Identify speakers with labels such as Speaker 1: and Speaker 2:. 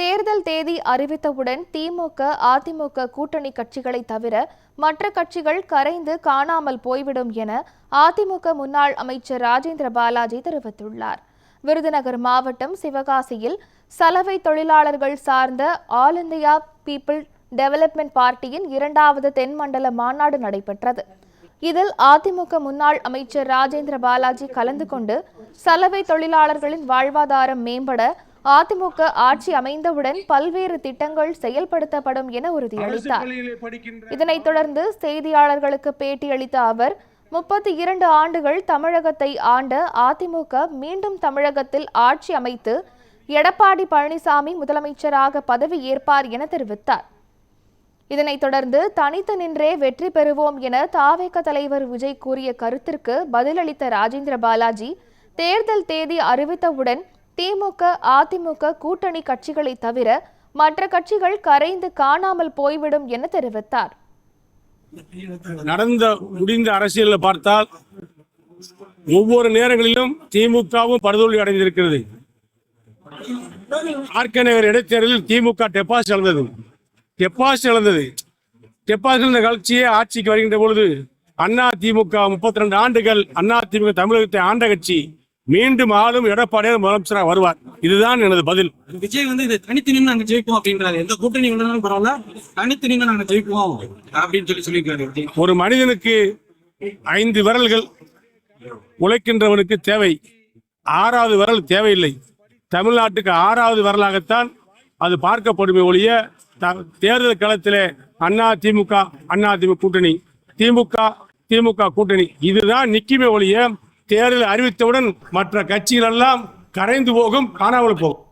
Speaker 1: தேர்தல் தேதி அறிவித்தவுடன் திமுக அதிமுக கூட்டணி கட்சிகளை தவிர மற்ற கட்சிகள் கரைந்து காணாமல் போய்விடும் என அதிமுக முன்னாள் அமைச்சர் ராஜேந்திர பாலாஜி தெரிவித்துள்ளார். விருதுநகர் மாவட்டம் சிவகாசியில் சலவை தொழிலாளர்கள் சார்ந்த ஆல் இந்தியா பீப்புள் டெவலப்மெண்ட் பார்ட்டியின் இரண்டாவது தென்மண்டல மாநாடு நடைபெற்றது. இதில் அதிமுக முன்னாள் அமைச்சர் ராஜேந்திர பாலாஜி கலந்து கொண்டு சலவை தொழிலாளர்களின் வாழ்வாதாரம் மேம்பட அதிமுக ஆட்சி அமைந்தவுடன் பல்வேறு திட்டங்கள் செயல்படுத்தப்படும் என உறுதியளித்தார். இதனைத் தொடர்ந்து செய்தியாளர்களுக்கு பேட்டியளித்த அவர் முப்பத்தி இரண்டு ஆண்டுகள் தமிழகத்தை ஆண்ட அதிமுக மீண்டும் தமிழகத்தில் ஆட்சி அமைத்து எடப்பாடி பழனிசாமி முதலமைச்சராக பதவி ஏற்பார் என தெரிவித்தார். இதனைத் தொடர்ந்து தனித்து நின்றே வெற்றி பெறுவோம் என தாவேக தலைவர் விஜய் கூறிய கருத்திற்கு பதிலளித்த ராஜேந்திர பாலாஜி தேர்தல் தேதி அறிவித்தவுடன் திமுக அதிமுக கூட்டணி கட்சிகளை தவிர மற்ற கட்சிகள் கரைந்து காணாமல் போய்விடும் என தெரிவித்தார்.
Speaker 2: நடந்த முடிந்த அரசியல்ல பார்த்தால் ஒவ்வொரு நேரங்களிலும் திமுகவும் படுதோல்வி அடைந்திருக்கிறது. ஆர்கேநகர் இடைத்தேர்தலில் திமுக டெபாஸ் இழந்தது. டெபாசிட் இழந்தது. டெபாசிட் இருந்த கட்சியே ஆட்சிக்கு வருகின்ற பொழுது அண்ணா திமுக முப்பத்தி ரெண்டு ஆண்டுகள் அண்ணா திமுக தமிழகத்தை ஆண்ட கட்சி. மீண்டும் ஆளும் எடப்பாடியார் முதலமைச்சராக வருவார். இதுதான் எனது பதில்.
Speaker 3: விஜய் வந்து இதை தனித்து நின்று நாங்க ஜெயிப்போம் அப்படின்றாரு. எந்த கூட்டணி வேணாலும் பரவாயில்ல. தனித்து நின்று நாங்க ஜெயிப்போம் அப்படின்னு சொல்லி சொல்லியிருக்காரு
Speaker 2: ஒரு மனிதனுக்கு ஐந்து விரல்கள் உழைக்கின்றவனுக்கு தேவை. ஆறாவது விரல் தேவையில்லை. தமிழ்நாட்டுக்கு ஆறாவது விரலாகத்தான் அது பார்க்கப்படுமே ஒழிய தேர்தல் களத்திலே அண்ணா திமுக அண்ணா திமுக கூட்டணி திமுக திமுக கூட்டணி. இதுதான் நிக்குமே ஒழிய தேர்தல் அறிவித்தவுடன் மற்ற கட்சிகள் எல்லாம் கரைந்து போகும் காணாமல் போகும்.